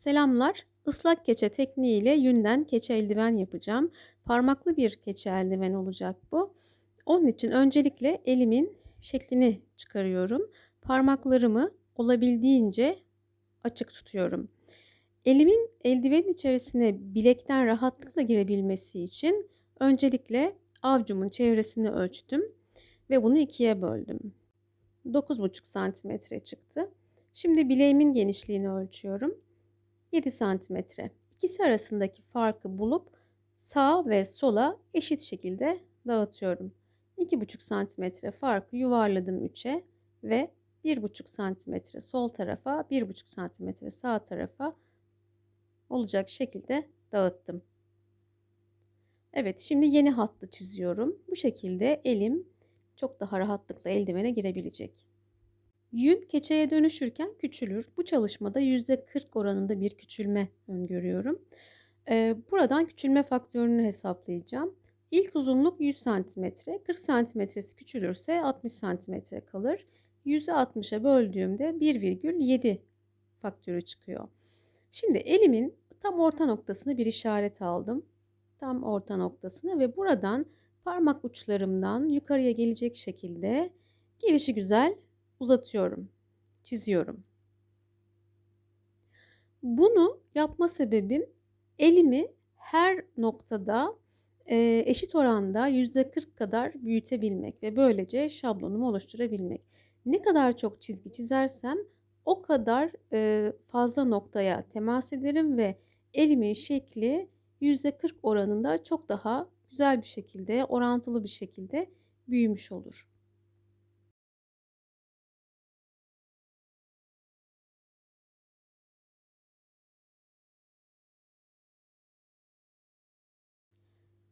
Selamlar. Islak keçe tekniğiyle yünden keçe eldiven yapacağım. Parmaklı bir keçe eldiven olacak bu. Onun için öncelikle elimin şeklini çıkarıyorum. Parmaklarımı olabildiğince açık tutuyorum. Elimin eldivenin içerisine bilekten rahatlıkla girebilmesi için öncelikle avcumun çevresini ölçtüm ve bunu ikiye böldüm. 9,5 santimetre çıktı. Şimdi bileğimin genişliğini ölçüyorum. 7 santimetre. İkisi arasındaki farkı bulup sağ ve sola eşit şekilde dağıtıyorum. 2,5 santimetre farkı yuvarladım 3'e ve 1,5 santimetre sol tarafa, 1,5 santimetre sağ tarafa olacak şekilde dağıttım. Evet, şimdi yeni hattı çiziyorum. Bu şekilde elim çok daha rahatlıkla eldivene girebilecek. Yün keçeye dönüşürken küçülür. Bu çalışmada %40 oranında bir küçülme öngörüyorum. Buradan küçülme faktörünü hesaplayacağım. İlk uzunluk 100 cm. 40 santimetresi küçülürse 60 santimetre kalır. 100'ü 60'a böldüğümde 1,7 faktörü çıkıyor. Şimdi elimin tam orta noktasına bir işaret aldım. Tam orta noktasına ve buradan parmak uçlarımdan yukarıya gelecek şekilde gelişi güzel uzatıyorum, çiziyorum. Bunu yapma sebebim elimi her noktada e, eşit oranda %40 kadar büyütebilmek ve böylece şablonumu oluşturabilmek. Ne kadar çok çizgi çizersem o kadar e, fazla noktaya temas ederim ve elimin şekli %40 oranında çok daha güzel bir şekilde, orantılı bir şekilde büyümüş olur.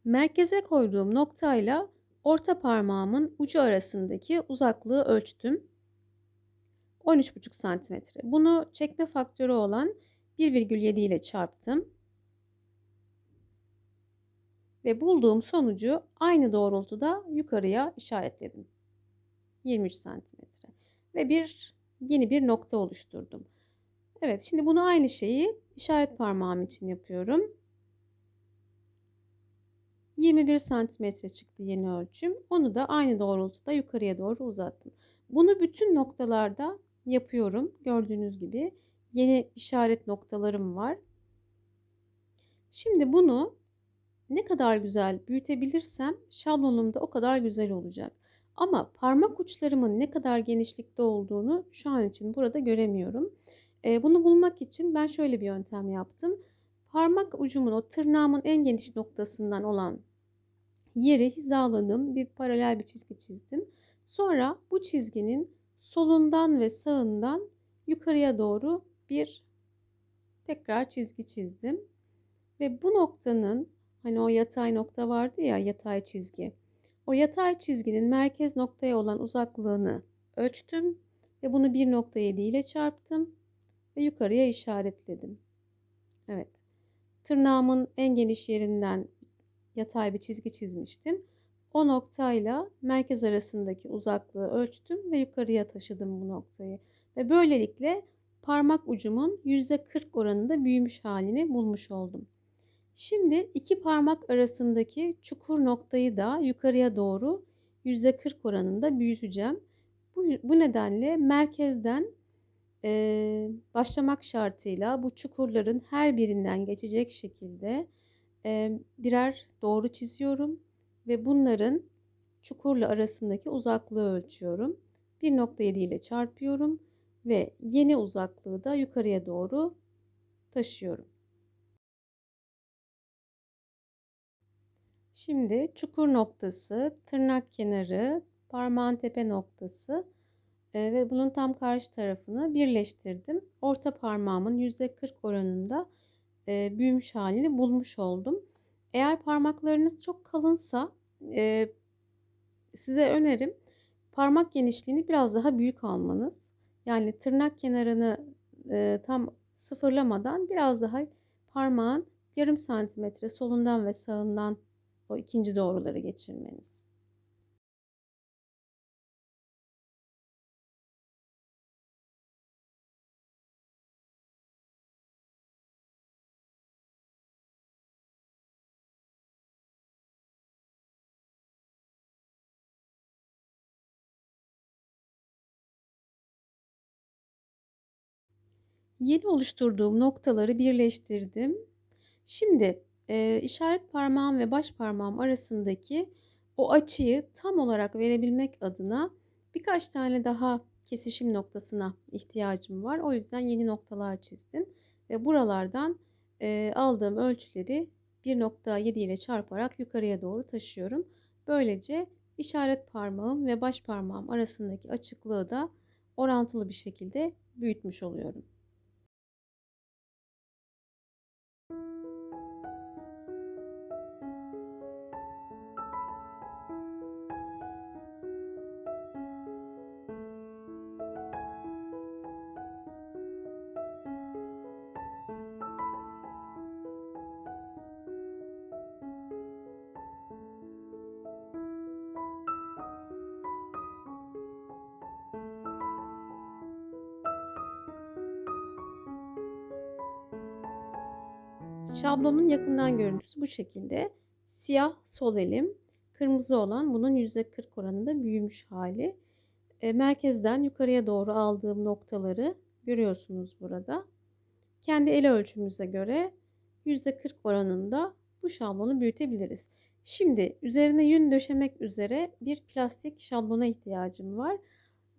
Merkeze koyduğum noktayla orta parmağımın ucu arasındaki uzaklığı ölçtüm. 13,5 santimetre. Bunu çekme faktörü olan 1,7 ile çarptım. Ve bulduğum sonucu aynı doğrultuda yukarıya işaretledim. 23 santimetre. Ve bir yeni bir nokta oluşturdum. Evet şimdi bunu aynı şeyi işaret parmağım için yapıyorum. 21 santimetre çıktı yeni ölçüm. Onu da aynı doğrultuda yukarıya doğru uzattım. Bunu bütün noktalarda yapıyorum. Gördüğünüz gibi yeni işaret noktalarım var. Şimdi bunu ne kadar güzel büyütebilirsem şablonumda o kadar güzel olacak. Ama parmak uçlarımın ne kadar genişlikte olduğunu şu an için burada göremiyorum. Bunu bulmak için ben şöyle bir yöntem yaptım. Parmak ucumun o tırnağımın en geniş noktasından olan yeri hizaladım. Bir paralel bir çizgi çizdim. Sonra bu çizginin solundan ve sağından yukarıya doğru bir tekrar çizgi çizdim. Ve bu noktanın hani o yatay nokta vardı ya yatay çizgi. O yatay çizginin merkez noktaya olan uzaklığını ölçtüm ve bunu 1.7 ile çarptım ve yukarıya işaretledim. Evet. Tırnağımın en geniş yerinden yatay bir çizgi çizmiştim. O noktayla merkez arasındaki uzaklığı ölçtüm ve yukarıya taşıdım bu noktayı. Ve böylelikle parmak ucumun %40 oranında büyümüş halini bulmuş oldum. Şimdi iki parmak arasındaki çukur noktayı da yukarıya doğru %40 oranında büyüteceğim. Bu, bu nedenle merkezden e, başlamak şartıyla bu çukurların her birinden geçecek şekilde birer doğru çiziyorum ve bunların çukurla arasındaki uzaklığı ölçüyorum. 1.7 ile çarpıyorum ve yeni uzaklığı da yukarıya doğru taşıyorum. Şimdi çukur noktası, tırnak kenarı, parmağın tepe noktası ve bunun tam karşı tarafını birleştirdim. Orta parmağımın %40 oranında e, büyümüş halini bulmuş oldum. Eğer parmaklarınız çok kalınsa e, size önerim parmak genişliğini biraz daha büyük almanız. Yani tırnak kenarını e, tam sıfırlamadan biraz daha parmağın yarım santimetre solundan ve sağından o ikinci doğruları geçirmeniz. Yeni oluşturduğum noktaları birleştirdim. Şimdi, eee, işaret parmağım ve baş parmağım arasındaki o açıyı tam olarak verebilmek adına birkaç tane daha kesişim noktasına ihtiyacım var. O yüzden yeni noktalar çizdim ve buralardan, eee, aldığım ölçüleri 1.7 ile çarparak yukarıya doğru taşıyorum. Böylece işaret parmağım ve baş parmağım arasındaki açıklığı da orantılı bir şekilde büyütmüş oluyorum. Şablonun yakından görüntüsü bu şekilde. Siyah sol elim, kırmızı olan bunun %40 oranında büyümüş hali. E, merkezden yukarıya doğru aldığım noktaları görüyorsunuz burada. Kendi el ölçümüze göre %40 oranında bu şablonu büyütebiliriz. Şimdi üzerine yün döşemek üzere bir plastik şablona ihtiyacım var.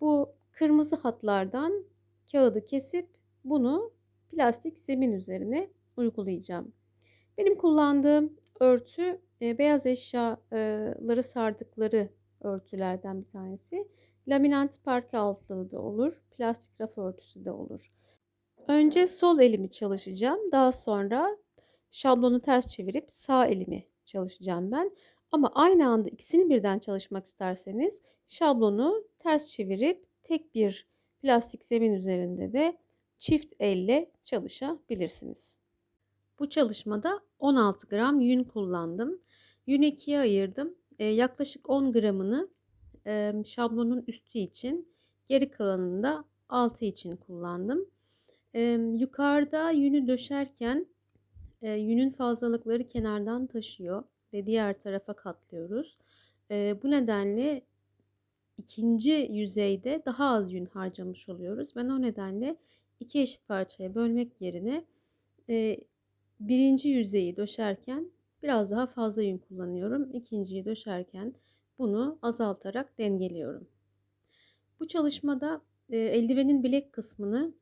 Bu kırmızı hatlardan kağıdı kesip bunu plastik zemin üzerine uygulayacağım. Benim kullandığım örtü e, beyaz eşyaları sardıkları örtülerden bir tanesi. Laminant parke altlığı da olur, plastik raf örtüsü de olur. Önce sol elimi çalışacağım. Daha sonra şablonu ters çevirip sağ elimi çalışacağım ben. Ama aynı anda ikisini birden çalışmak isterseniz şablonu ters çevirip tek bir plastik zemin üzerinde de çift elle çalışabilirsiniz. Bu çalışmada 16 gram yün kullandım. Yün ikiye ayırdım. E, yaklaşık 10 gramını e, şablonun üstü için, geri kalanını da altı için kullandım. E, yukarıda yünü döşerken e, yünün fazlalıkları kenardan taşıyor ve diğer tarafa katlıyoruz. E, bu nedenle ikinci yüzeyde daha az yün harcamış oluyoruz. Ben o nedenle iki eşit parçaya bölmek yerine e, birinci yüzeyi döşerken biraz daha fazla yün kullanıyorum. İkinciyi döşerken bunu azaltarak dengeliyorum. Bu çalışmada e, eldivenin bilek kısmını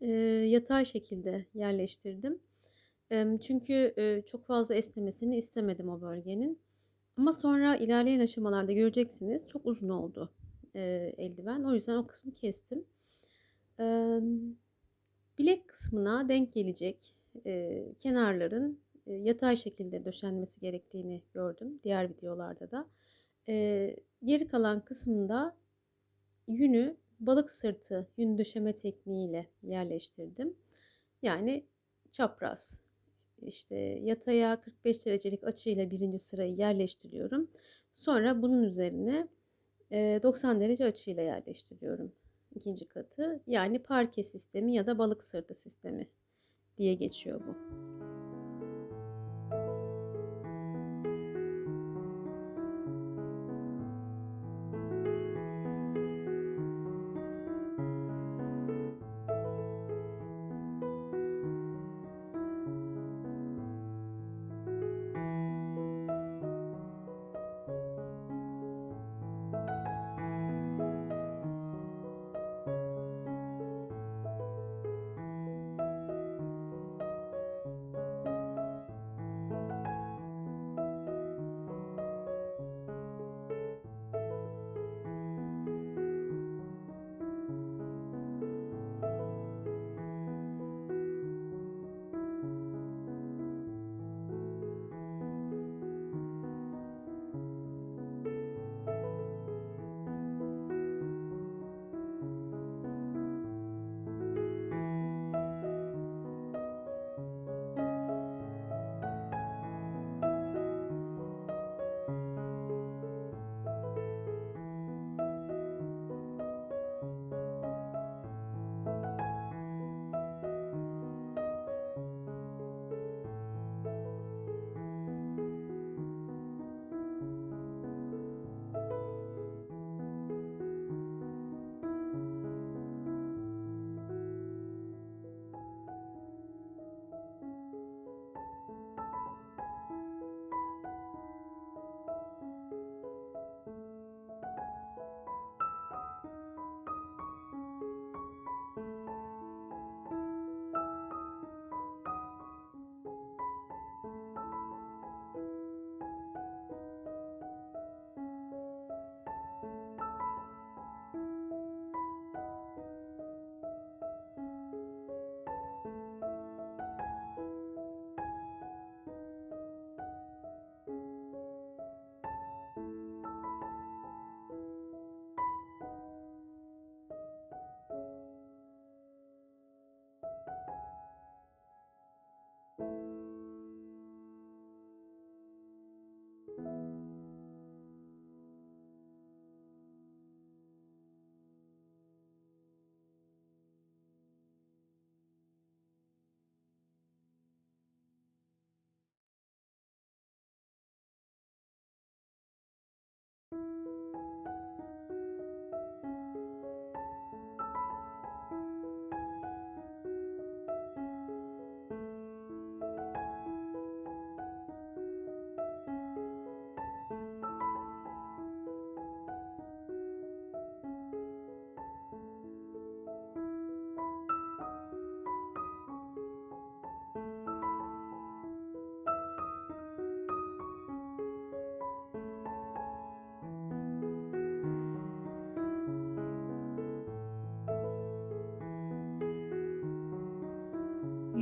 e, yatay şekilde yerleştirdim. Çünkü e, çok fazla esnemesini istemedim o bölgenin. Ama sonra ilerleyen aşamalarda göreceksiniz çok uzun oldu eldiven. O yüzden o kısmı kestim. Bilek kısmına denk gelecek e, kenarların e, yatay şekilde döşenmesi gerektiğini gördüm diğer videolarda da. E, geri kalan kısmında yünü balık sırtı yün döşeme tekniğiyle yerleştirdim. Yani çapraz işte yataya 45 derecelik açıyla birinci sırayı yerleştiriyorum. Sonra bunun üzerine 90 derece açıyla yerleştiriyorum ikinci katı. Yani parke sistemi ya da balık sırtı sistemi diye geçiyor bu.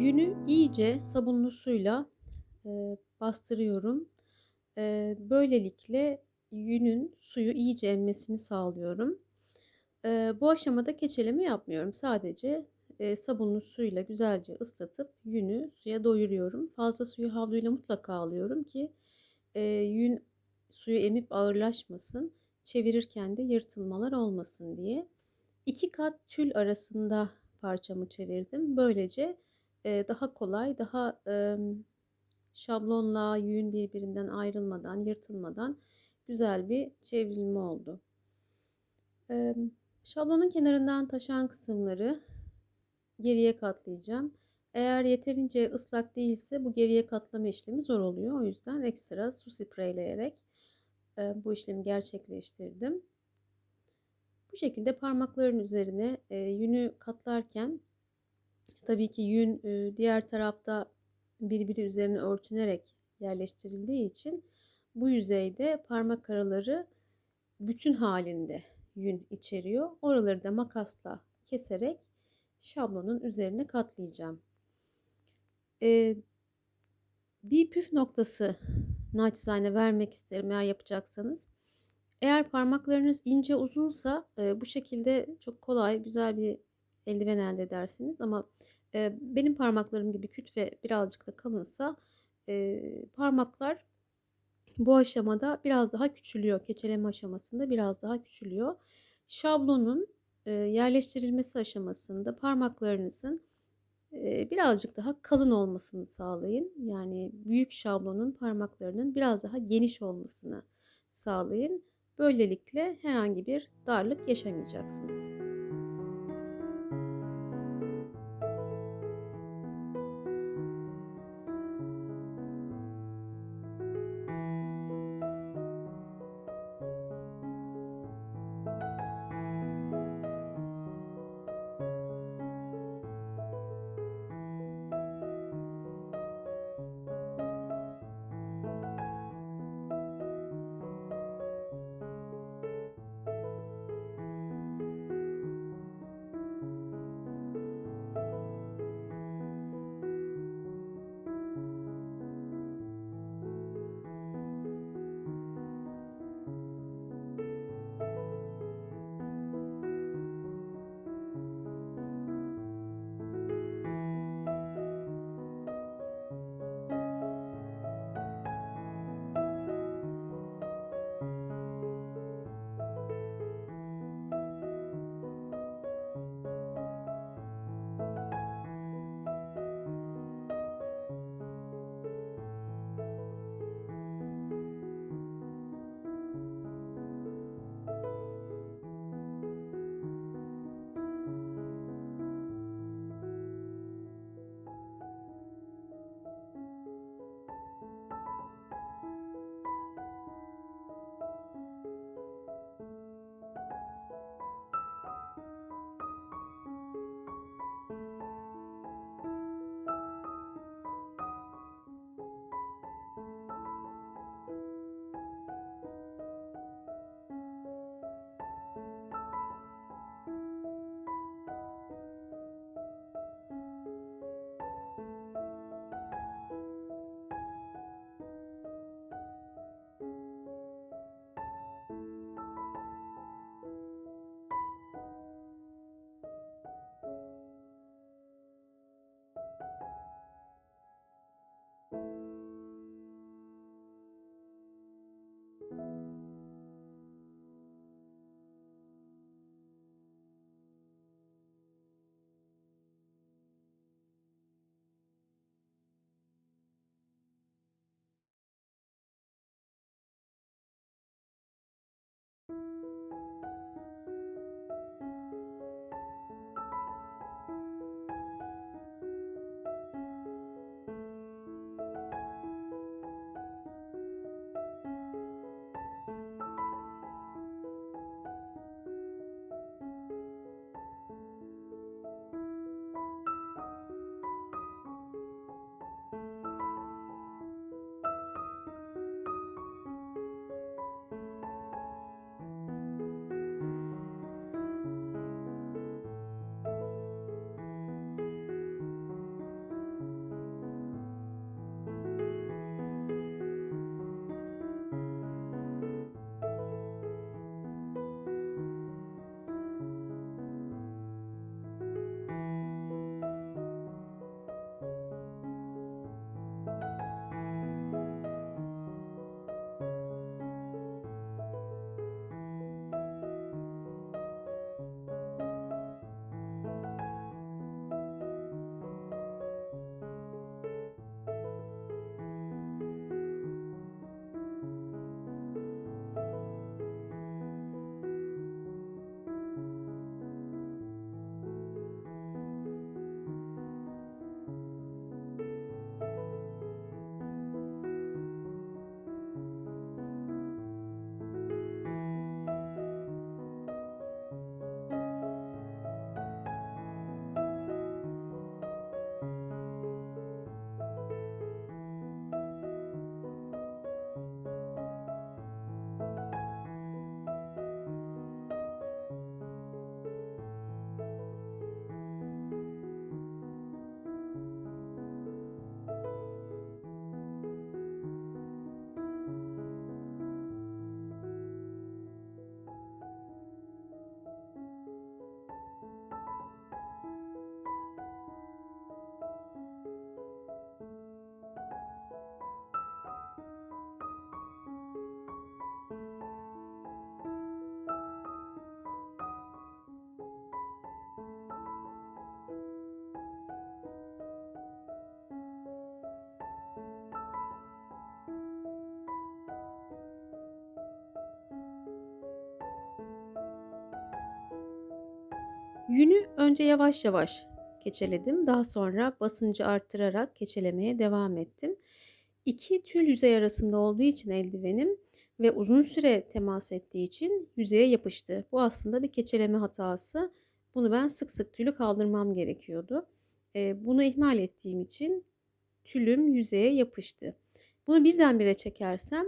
Yünü iyice sabunlu suyla, eee, bastırıyorum. Eee, böylelikle yünün suyu iyice emmesini sağlıyorum. Eee, bu aşamada keçeleme yapmıyorum. Sadece, eee, sabunlu suyla güzelce ıslatıp yünü suya doyuruyorum. Fazla suyu havluyla mutlaka alıyorum ki, eee, yün suyu emip ağırlaşmasın, çevirirken de yırtılmalar olmasın diye. 2 kat tül arasında parçamı çevirdim. Böylece, daha kolay, daha, şablonla yün birbirinden ayrılmadan, yırtılmadan güzel bir çevrilme oldu. Şablonun kenarından taşan kısımları geriye katlayacağım. Eğer yeterince ıslak değilse bu geriye katlama işlemi zor oluyor. O yüzden ekstra su spreyleyerek, bu işlemi gerçekleştirdim. Bu şekilde parmakların üzerine, yünü katlarken tabii ki yün, eee, diğer tarafta birbiri üzerine örtünerek yerleştirildiği için bu yüzeyde parmak araları bütün halinde yün içeriyor. Oraları da makasla keserek şablonun üzerine katlayacağım. Eee, bir püf noktası naçizane vermek isterim eğer yapacaksanız. Eğer parmaklarınız ince uzunsa, eee, bu şekilde çok kolay, güzel bir eldiven elde edersiniz ama, eee, benim parmaklarım gibi küt ve birazcık da kalınsa, eee, parmaklar bu aşamada biraz daha küçülüyor. Keçeleme aşamasında biraz daha küçülüyor. Şablonun, eee, yerleştirilmesi aşamasında parmaklarınızın, eee, birazcık daha kalın olmasını sağlayın. Yani büyük şablonun parmaklarının biraz daha geniş olmasını sağlayın. Böylelikle herhangi bir darlık yaşamayacaksınız. Yünü önce yavaş yavaş keçeledim. Daha sonra basıncı arttırarak keçelemeye devam ettim. 2 tül yüzey arasında olduğu için eldivenim ve uzun süre temas ettiği için yüzeye yapıştı. Bu aslında bir keçeleme hatası. Bunu ben sık sık tülü kaldırmam gerekiyordu. Eee, bunu ihmal ettiğim için tülüm yüzeye yapıştı. Bunu birdenbire çekersem,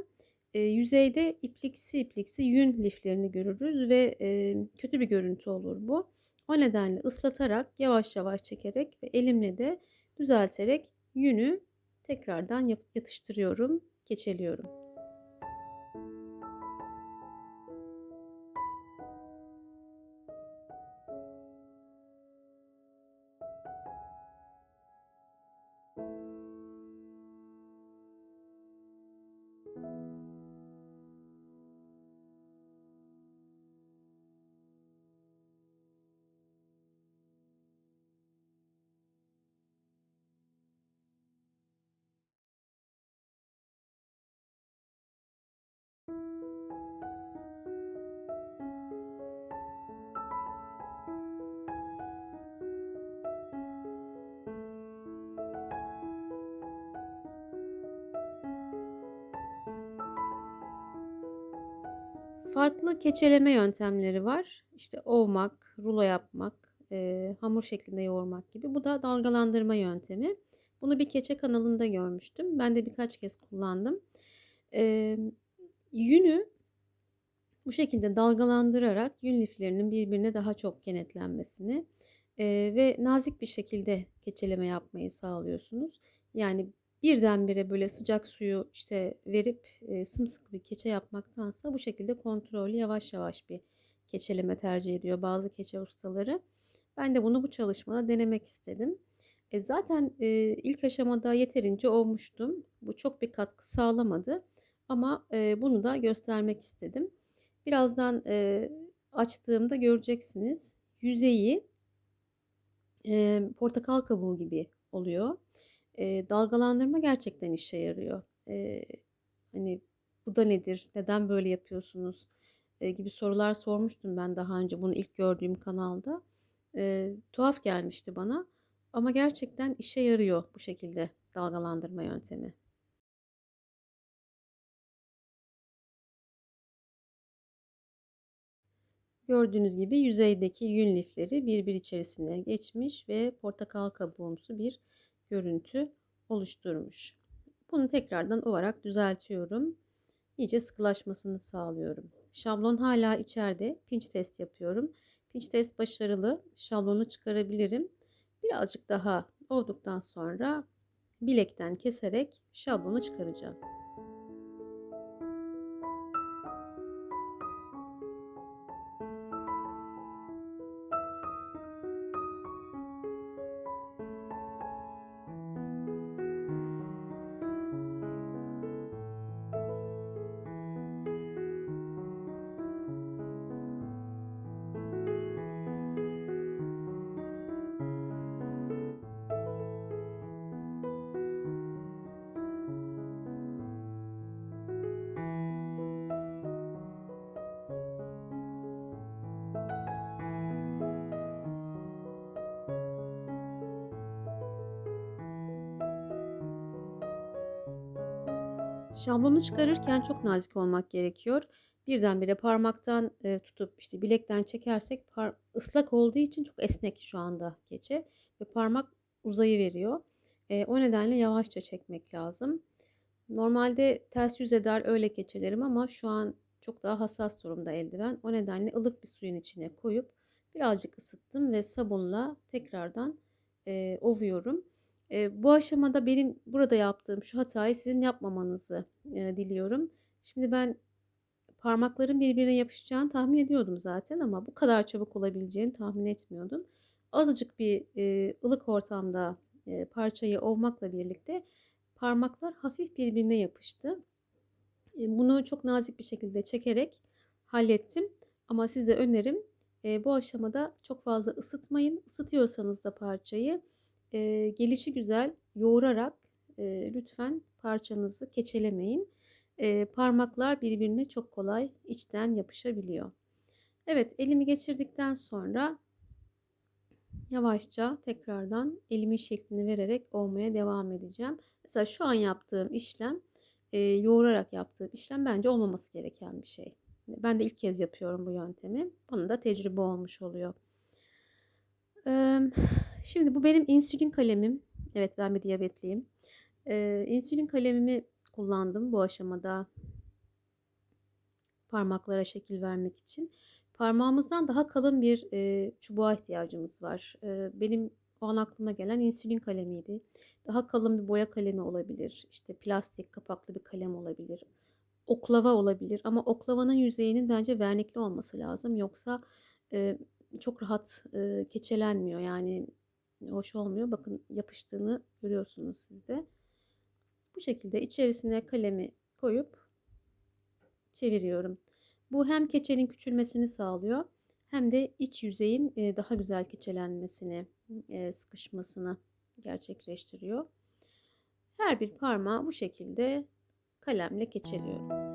eee, yüzeyde ipliksi ipliksi yün liflerini görürüz ve, eee, kötü bir görüntü olur bu. O nedenle ıslatarak, yavaş yavaş çekerek ve elimle de düzelterek yünü tekrardan yatıştırıyorum, keçeliyorum. Farklı keçeleme yöntemleri var. İşte ovmak, rulo yapmak, eee, hamur şeklinde yoğurmak gibi. Bu da dalgalandırma yöntemi. Bunu bir keçe kanalında görmüştüm. Ben de birkaç kez kullandım. Emm, yünü bu şekilde dalgalandırarak yün liflerinin birbirine daha çok kenetlenmesini, eee, ve nazik bir şekilde keçeleme yapmayı sağlıyorsunuz. Yani birdenbire böyle sıcak suyu, işte, verip, eee, sımsıkı bir keçe yapmaktansa bu şekilde kontrollü yavaş yavaş bir keçeleme tercih ediyor bazı keçe ustaları. Ben de bunu bu çalışmada denemek istedim. E, zaten, eee, ilk aşamada yeterince ovmuştum. Bu çok bir katkı sağlamadı ama, eee, bunu da göstermek istedim. Birazdan, eee, açtığımda göreceksiniz. Yüzeyi emm, portakal kabuğu gibi oluyor. Eee, dalgalandırma gerçekten işe yarıyor. Eee, hani, "Bu da nedir? Neden böyle yapıyorsunuz?" eee, gibi sorular sormuştum ben daha önce bunu ilk gördüğüm kanalda. Eee, tuhaf gelmişti bana ama gerçekten işe yarıyor bu şekilde dalgalandırma yöntemi. Gördüğünüz gibi yüzeydeki yün lifleri birbiri içerisine geçmiş ve portakal kabuğumsu bir görüntü oluşturmuş. Bunu tekrardan ovarak düzeltiyorum. İyice sıkılaşmasını sağlıyorum. Şablon hala içeride. Pinç test yapıyorum. Pinç test başarılı. Şablonu çıkarabilirim. Birazcık daha ovduktan sonra bilekten keserek şablonu çıkaracağım. Şablonu çıkarırken çok nazik olmak gerekiyor. Birdenbire parmaktan, eee, tutup, işte, bilekten çekersek par ıslak olduğu için çok esnek şu anda keçe ve parmak uzayıveriyor. Eee, o nedenle yavaşça çekmek lazım. Normalde ters yüz eder öyle keçelerim ama şu an çok daha hassas durumda eldiven. O nedenle ılık bir suyun içine koyup birazcık ısıttım ve sabunla tekrardan, eee, ovuyorum. Eee, bu aşamada benim burada yaptığım şu hatayı sizin yapmamanızı, eee, diliyorum. Şimdi ben parmakların birbirine yapışacağını tahmin ediyordum zaten ama bu kadar çabuk olabileceğini tahmin etmiyordum. Azıcık bir, eee, ılık ortamda, eee, parçayı ovmakla birlikte parmaklar hafif birbirine yapıştı. Eee, bunu çok nazik bir şekilde çekerek hallettim ama size önerim, eee, bu aşamada çok fazla ısıtmayın. Isıtıyorsanız da parçayı, eee, gelişigüzel yoğurarak, eee, lütfen parçanızı keçelemeyin. Eee, parmaklar birbirine çok kolay içten yapışabiliyor. Evet, elimi geçirdikten sonra Yavaşça tekrardan elimin şeklini vererek ovmaya devam edeceğim. Mesela şu an yaptığım işlem, eee, yoğurarak yaptığım işlem bence olmaması gereken bir şey. Ben de ilk kez yapıyorum bu yöntemi. Bana da tecrübe olmuş oluyor. Emm, şimdi bu benim insülin kalemim. Evet, ben bir diyabetliyim. Eee, insülin kalemimi kullandım bu aşamada parmaklara şekil vermek için. Parmağımızdan daha kalın bir, eee, çubuğa ihtiyacımız var. Eee, benim o an aklıma gelen insülin kalemiydi. Daha kalın bir boya kalemi olabilir, işte, plastik kapaklı bir kalem olabilir, oklava olabilir ama oklavanın yüzeyinin bence vernikli olması lazım. Yoksa, eee, çok rahat, eee, keçelenmiyor, yani, hoş olmuyor. Bakın yapıştığını görüyorsunuz siz de. Bu şekilde içerisine kalemi koyup çeviriyorum. Bu hem keçenin küçülmesini sağlıyor hem de iç yüzeyin, eee, daha güzel keçelenmesini, eee, sıkışmasını gerçekleştiriyor. Her bir parmağı bu şekilde kalemle keçeliyorum.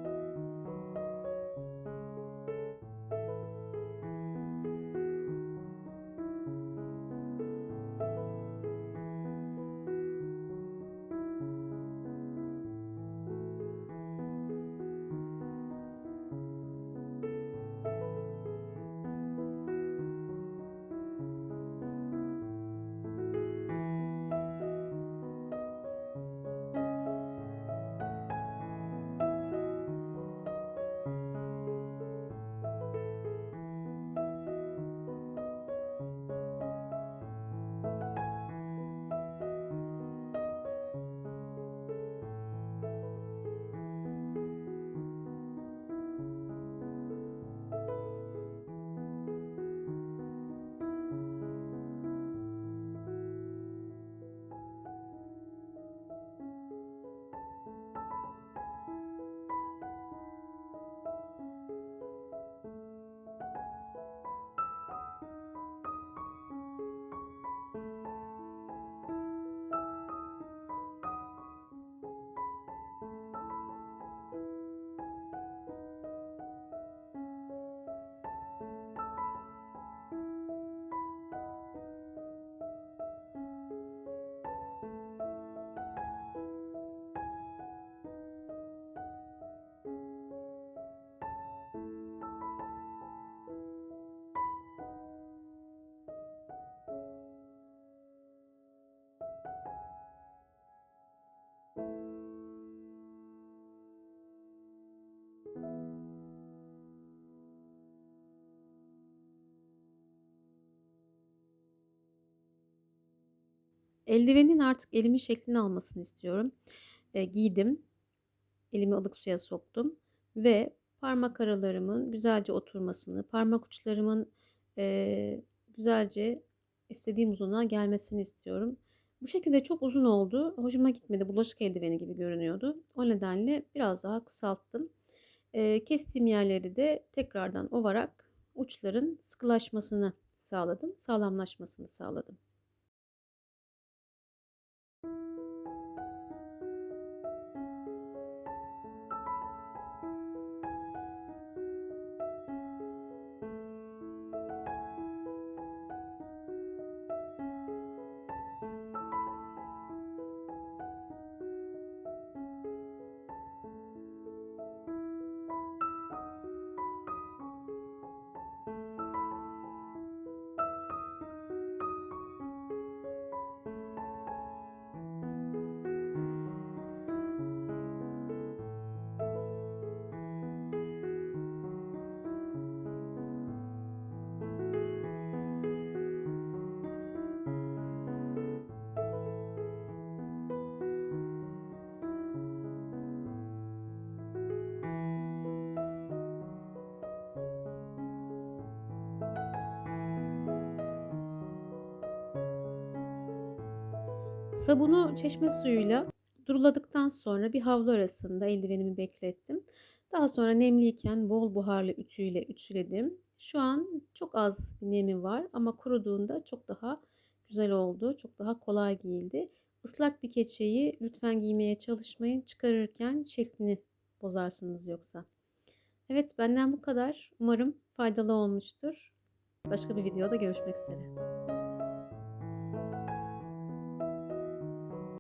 Eldivenin artık elimin şeklini almasını istiyorum. Eee, giydim. Elimi ılık suya soktum ve parmak aralarımın güzelce oturmasını, parmak uçlarımın, eee, güzelce istediğim uzunluğa gelmesini istiyorum. Bu şekilde çok uzun oldu. Hoşuma gitmedi. Bulaşık eldiveni gibi görünüyordu. O nedenle biraz daha kısalttım. Eee, kestiğim yerleri de tekrardan ovarak uçların sıkılaşmasını sağladım, sağlamlaşmasını sağladım. Sabunu çeşme suyuyla duruladıktan sonra bir havlu arasında eldivenimi beklettim. Daha sonra nemliyken bol buharlı ütüyle ütüledim. Şu an çok az bir nemi var ama kuruduğunda çok daha güzel oldu. Çok daha kolay giyildi. Islak bir keçeyi lütfen giymeye çalışmayın. Çıkarırken şeklini bozarsınız yoksa. Evet benden bu kadar. Umarım faydalı olmuştur. Başka bir videoda görüşmek üzere.